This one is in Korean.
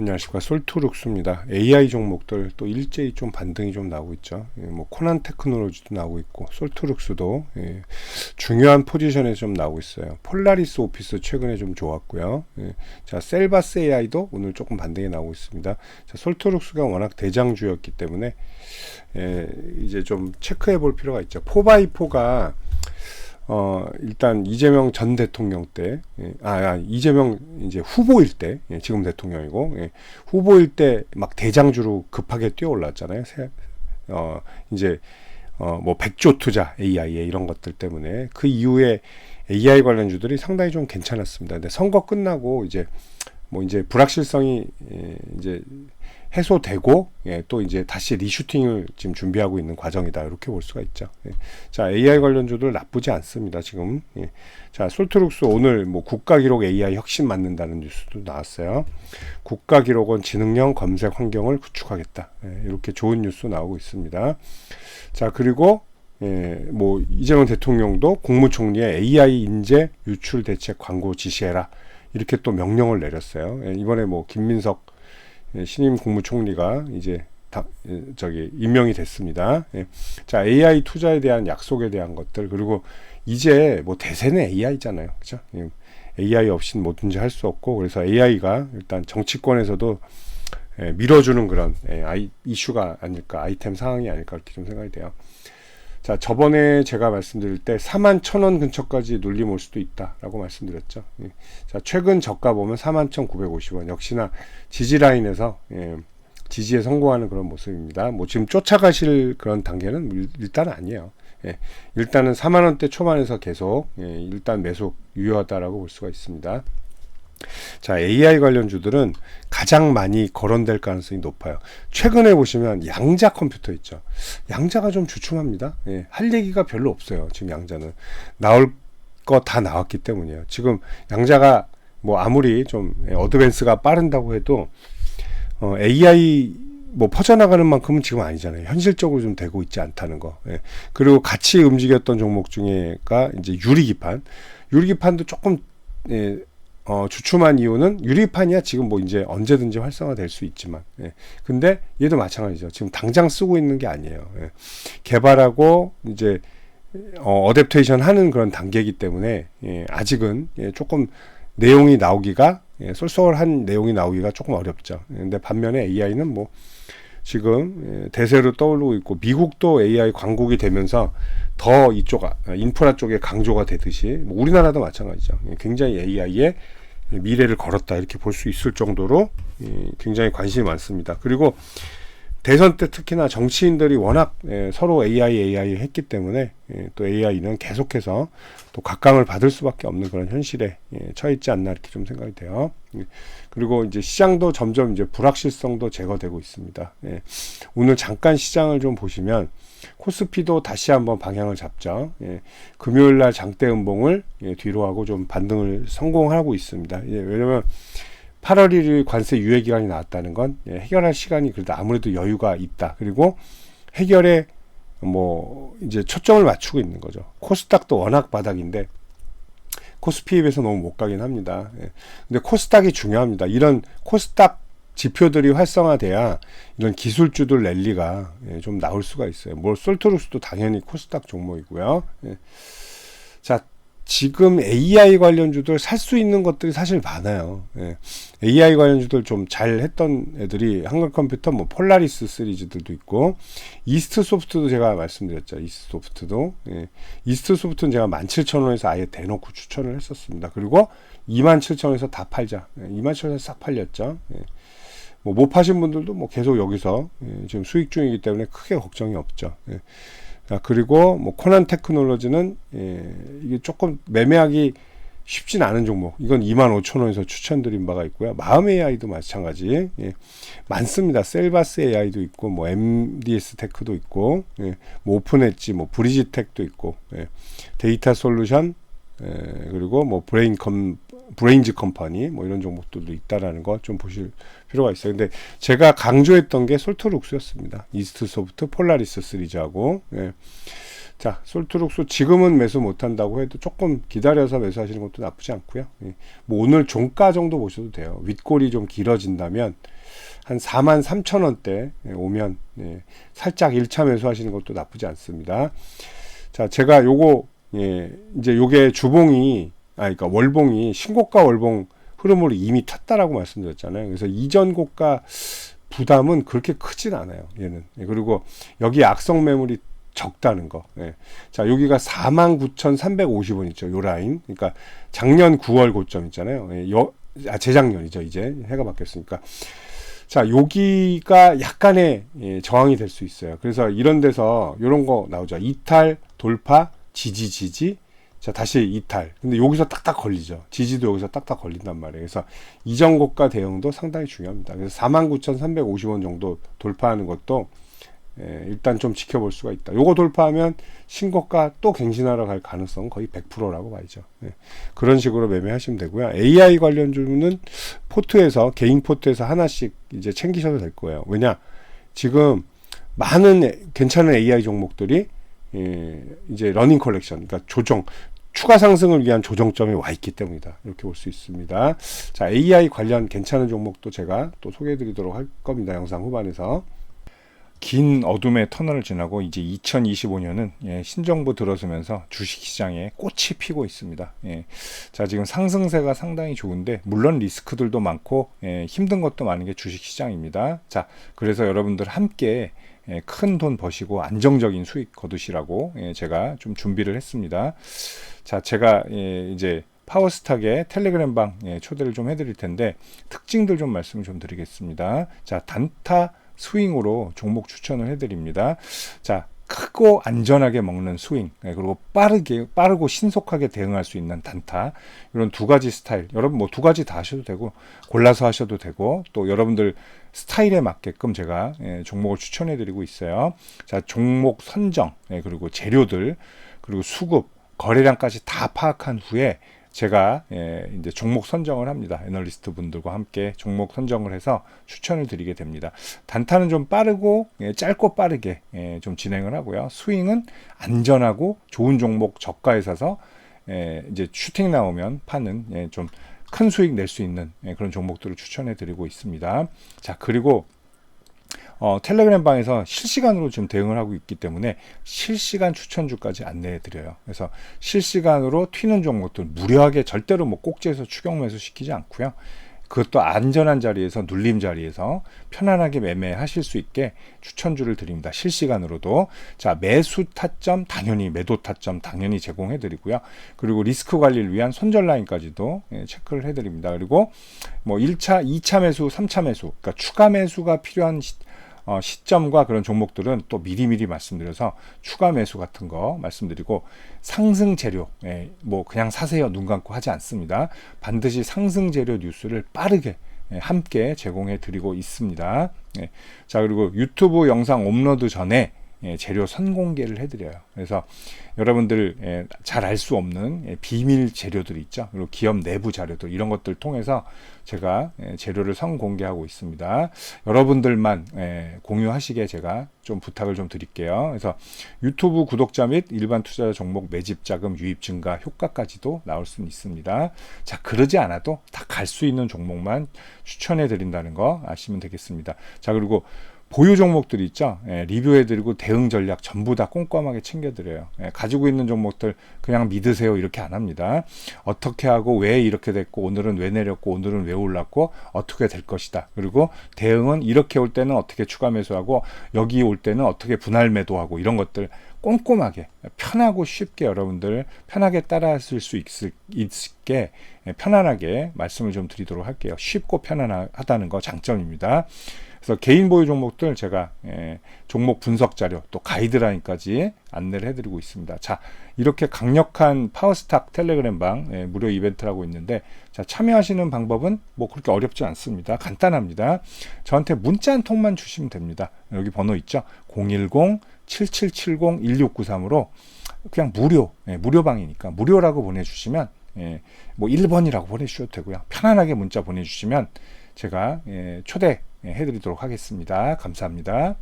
안녕하십니까 솔트룩스입니다. AI 종목들 또 일제히 좀 반등이 좀 나오고 있죠. 예, 뭐 코난 테크놀로지도 나오고 있고 솔트룩스도 예, 중요한 포지션에 좀 나오고 있어요. 폴라리스 오피스 최근에 좀 좋았고요. 예, 자 셀바스 AI도 오늘 조금 반등이 나오고 있습니다. 자 솔트룩스가 워낙 대장주였기 때문에 예, 이제 좀 체크해 볼 필요가 있죠. 포바이포가 어, 일단 이재명 전 대통령 때, 예, 아, 아, 이재명 이제 후보일 때, 예, 지금 대통령이고, 예, 후보일 때 막 대장주로 급하게 뛰어 올랐잖아요. 세, 어, 이제, 어, 뭐, 백조 투자, AI에 이런 것들 때문에 그 이후에 AI 관련주들이 상당히 좀 괜찮았습니다. 근데 선거 끝나고 이제, 뭐, 이제 불확실성이, 예, 이제, 해소되고 예, 또 이제 다시 리슈팅을 지금 준비하고 있는 과정이다 이렇게 볼 수가 있죠. 예. 자 AI 관련주들 나쁘지 않습니다 지금. 예. 자 솔트룩스 오늘 뭐 국가 기록 AI 혁신 맞는다는 뉴스도 나왔어요. 국가 기록원 지능형 검색 환경을 구축하겠다. 예, 이렇게 좋은 뉴스 나오고 있습니다. 자 그리고 예, 뭐 이재명 대통령도 국무총리의 AI 인재 유출 대책 광고 지시해라 이렇게 또 명령을 내렸어요. 예, 이번에 뭐 김민석 예, 신임 국무총리가 이제 다, 예, 저기 임명이 됐습니다. 예. 자 AI 투자에 대한 약속에 대한 것들 그리고 이제 뭐 대세는 AI잖아요, 그죠? AI 없이는 뭐든지 할 수 없고 그래서 AI가 일단 정치권에서도 밀어주는 그런 이슈가 아닐까 아이템 상황이 아닐까 이렇게 좀 생각이 돼요. 자, 저번에 제가 말씀드릴 때 4만 1,000원 근처까지 눌림 올 수도 있다라고 말씀드렸죠. 예. 자, 최근 저가 보면 4만 1,950원. 역시나 지지 라인에서 예, 지지에 성공하는 그런 모습입니다. 뭐 지금 쫓아가실 그런 단계는 일단 아니에요. 예, 일단은 4만 원대 초반에서 계속 예, 일단 매수 유효하다라고 볼 수가 있습니다. 자, AI 관련주들은 가장 많이 거론될 가능성이 높아요. 최근에 보시면 양자 컴퓨터 있죠. 양자가 좀 주춤합니다. 예, 할 얘기가 별로 없어요. 지금 양자는. 나올 거 다 나왔기 때문이에요. 지금 양자가 뭐 아무리 좀 어드밴스가 빠른다고 해도 어, AI 뭐 퍼져나가는 만큼은 지금 아니잖아요. 현실적으로 좀 되고 있지 않다는 거. 예. 그리고 같이 움직였던 종목 중에가 이제 유리기판. 유리기판도 조금 예, 어, 주춤한 이유는 유리판이야 지금 뭐 이제 언제든지 활성화될 수 있지만, 예. 근데 얘도 마찬가지죠. 지금 당장 쓰고 있는 게 아니에요. 예. 개발하고 이제 어, 어댑테이션 하는 그런 단계이기 때문에 예, 아직은 예, 조금 내용이 나오기가 예, 쏠쏠한 내용이 나오기가 조금 어렵죠. 예, 근데 반면에 AI는 뭐 지금 예, 대세로 떠오르고 있고 미국도 AI 광국이 되면서 더 이쪽 아, 인프라 쪽에 강조가 되듯이 뭐 우리나라도 마찬가지죠. 예, 굉장히 AI에 미래를 걸었다 이렇게 볼 수 있을 정도로 굉장히 관심이 많습니다. 그리고 대선 때 특히나 정치인들이 워낙 서로 AI, AI 했기 때문에 또 AI는 계속해서 또 각광을 받을 수밖에 없는 그런 현실에 처해 있지 않나 이렇게 좀 생각이 돼요. 그리고 이제 시장도 점점 이제 불확실성도 제거되고 있습니다. 오늘 잠깐 시장을 좀 보시면 코스피도 다시 한번 방향을 잡죠. 예, 금요일 날 장대 음봉을 예, 뒤로 하고 좀 반등을 성공하고 있습니다. 예, 왜냐면 8월 1일 관세 유예 기간이 나왔다는 건 예, 해결할 시간이 그래도 아무래도 여유가 있다. 그리고 해결에 뭐 이제 초점을 맞추고 있는 거죠. 코스닥도 워낙 바닥인데 코스피에 비해서 너무 못 가긴 합니다. 예. 근데 코스닥이 중요합니다. 이런 코스닥 지표들이 활성화돼야 이런 기술주들 랠리가 예, 좀 나올 수가 있어요. 뭐 솔트루스도 당연히 코스닥 종목이고요. 예. 자 지금 AI 관련주들 살 수 있는 것들이 사실 많아요. 예. AI 관련주들 좀 잘 했던 애들이 한글 컴퓨터, 뭐 폴라리스 시리즈들도 있고 이스트 소프트도 제가 말씀드렸죠. 이스트 소프트도 예. 이스트 소프트는 제가 17,000원에서 아예 대놓고 추천을 했었습니다. 그리고 27,000원에서 다 팔자. 예. 27,000원에서 싹 팔렸죠. 예. 뭐못 파신 분들도 뭐 계속 여기서 예, 지금 수익 중이기 때문에 크게 걱정이 없죠. 예. 아, 그리고 뭐 코난 테크놀로지는 예, 이게 조금 매매하기 쉽진 않은 종목. 이건 25,000원에서 추천드린 바가 있고요. 마음 AI도 마찬가지. 예, 많습니다. 셀바스 AI도 있고, 뭐 MDS 테크도 있고, 예, 뭐 오픈 엣지, 뭐 브리지 텍도 있고, 예, 데이터 솔루션, 예, 그리고 뭐 브레인 컴 브레인즈 컴퍼니 뭐 이런 종목들도 있다라는 거 좀 보실 필요가 있어요. 근데 제가 강조했던 게 솔트룩스였습니다. 이스트 소프트 폴라리스 시리즈하고 예. 자, 솔트룩스 지금은 매수 못 한다고 해도 조금 기다려서 매수하시는 것도 나쁘지 않고요. 예. 뭐 오늘 종가 정도 보셔도 돼요. 윗골이 좀 길어진다면 한 4만 3천 원대 오면 예, 살짝 1차 매수하시는 것도 나쁘지 않습니다. 자, 제가 요거 예, 이제 요게 주봉이 아 그러니까 월봉이 신고가 월봉 흐름으로 이미 탔다라고 말씀드렸잖아요. 그래서 이전 고가 부담은 그렇게 크진 않아요. 얘는. 예, 그리고 여기 악성 매물이 적다는 거. 예. 자, 여기가 49,350원 있죠. 요 라인. 그러니까 작년 9월 고점 있잖아요. 예, 여, 아, 재작년이죠. 이제 해가 바뀌었으니까. 자, 여기가 약간의 예, 저항이 될 수 있어요. 그래서 이런 데서 이런 거 나오죠. 이탈, 돌파, 지지, 지지. 자, 다시 이탈. 근데 여기서 딱딱 걸리죠. 지지도 여기서 딱딱 걸린단 말이에요. 그래서 이전 고가 대응도 상당히 중요합니다. 그래서 49,350원 정도 돌파하는 것도 예, 일단 좀 지켜볼 수가 있다. 요거 돌파하면 신고가 또 갱신하러 갈 가능성 거의 100%라고 봐야죠. 예, 그런 식으로 매매하시면 되고요. AI 관련주는 포트에서 개인 포트에서 하나씩 이제 챙기셔도 될 거예요. 왜냐 지금 많은 괜찮은 AI 종목들이 예, 이제 러닝 컬렉션, 그러니까 조정, 추가 상승을 위한 조정점이 와 있기 때문이다. 이렇게 볼 수 있습니다. 자, AI 관련 괜찮은 종목도 제가 또 소개해 드리도록 할 겁니다. 영상 후반에서. 긴 어둠의 터널을 지나고 이제 2025년은 예, 신정부 들어서면서 주식시장에 꽃이 피고 있습니다. 예, 자 지금 상승세가 상당히 좋은데 물론 리스크들도 많고 예, 힘든 것도 많은 게 주식시장입니다. 자 그래서 여러분들 함께 예, 큰 돈 버시고 안정적인 수익 거두시라고 예, 제가 좀 준비를 했습니다. 자 제가 예, 이제 파워스탁의 텔레그램방 예, 초대를 좀 해드릴 텐데 특징들 좀 말씀을 좀 드리겠습니다. 자 단타 스윙으로 종목 추천을 해드립니다. 자, 크고 안전하게 먹는 스윙 네, 그리고 빠르게 빠르고 신속하게 대응할 수 있는 단타 이런 두 가지 스타일 여러분 뭐 두 가지 다 하셔도 되고 골라서 하셔도 되고 또 여러분들 스타일에 맞게끔 제가 예, 종목을 추천해 드리고 있어요 자 종목 선정 예, 그리고 재료들 그리고 수급 거래량까지 다 파악한 후에 제가 예, 이제 종목 선정을 합니다. 애널리스트 분들과 함께 종목 선정을 해서 추천을 드리게 됩니다. 단타는 좀 빠르고 예, 짧고 빠르게 예, 좀 진행을 하고요. 스윙은 안전하고 좋은 종목 저가에 사서 예, 이제 슈팅 나오면 파는 예, 좀 큰 수익 낼 수 있는 예, 그런 종목들을 추천해 드리고 있습니다. 자 그리고 어, 텔레그램 방에서 실시간으로 지금 대응을 하고 있기 때문에 실시간 추천주까지 안내해 드려요. 그래서 실시간으로 튀는 종목들 무료하게 절대로 뭐 꼭지에서 추경 매수 시키지 않고요. 그것도 안전한 자리에서 눌림 자리에서 편안하게 매매하실 수 있게 추천주를 드립니다. 실시간으로도 자 매수 타점 당연히 매도 타점 당연히 제공해 드리고요. 그리고 리스크 관리를 위한 손절 라인까지도 예, 체크를 해 드립니다. 그리고 뭐 1차, 2차 매수, 3차 매수 그러니까 추가 매수가 필요한 시, 어, 시점과 그런 종목들은 또 미리미리 말씀드려서 추가 매수 같은 거 말씀드리고 상승 재료 예, 뭐 그냥 사세요 눈 감고 하지 않습니다. 반드시 상승 재료 뉴스를 빠르게 예, 함께 제공해 드리고 있습니다. 예, 자 그리고 유튜브 영상 업로드 전에 예, 재료 선공개를 해드려요. 그래서 여러분들 예, 잘알 수 없는 예, 비밀 재료들이 있죠. 그리고 기업 내부 자료들 이런 것들 통해서 제가 예, 재료를 선공개하고 있습니다. 여러분들만 예, 공유하시게 제가 좀 부탁을 좀 드릴게요. 그래서 유튜브 구독자 및 일반 투자자 종목 매집 자금 유입 증가 효과까지도 나올 수 있습니다. 자 그러지 않아도 다 갈 수 있는 종목만 추천해 드린다는 거 아시면 되겠습니다. 자 그리고 보유 종목들이 있죠. 예, 리뷰해드리고 대응 전략 전부 다 꼼꼼하게 챙겨드려요. 예, 가지고 있는 종목들 그냥 믿으세요 이렇게 안 합니다. 어떻게 하고 왜 이렇게 됐고 오늘은 왜 내렸고 오늘은 왜 올랐고 어떻게 될 것이다. 그리고 대응은 이렇게 올 때는 어떻게 추가 매수하고 여기 올 때는 어떻게 분할 매도하고 이런 것들 꼼꼼하게 편하고 쉽게 여러분들 편하게 따라하실 수 있을, 있게 편안하게 말씀을 좀 드리도록 할게요. 쉽고 편안하다는 거 장점입니다. 그래서 개인 보유 종목들 제가 예, 종목 분석 자료 또 가이드라인까지 안내를 해드리고 있습니다. 자 이렇게 강력한 파워스탁 텔레그램방 예, 무료 이벤트를 하고 있는데 자 참여하시는 방법은 뭐 그렇게 어렵지 않습니다. 간단합니다. 저한테 문자 한 통만 주시면 됩니다. 여기 번호 있죠? 010-7770-1693으로 그냥 무료 예, 무료방이니까 무료라고 보내주시면 예, 뭐 1번이라고 보내주셔도 되고요. 편안하게 문자 보내주시면 제가 예, 초대 예, 해드리도록 하겠습니다. 감사합니다.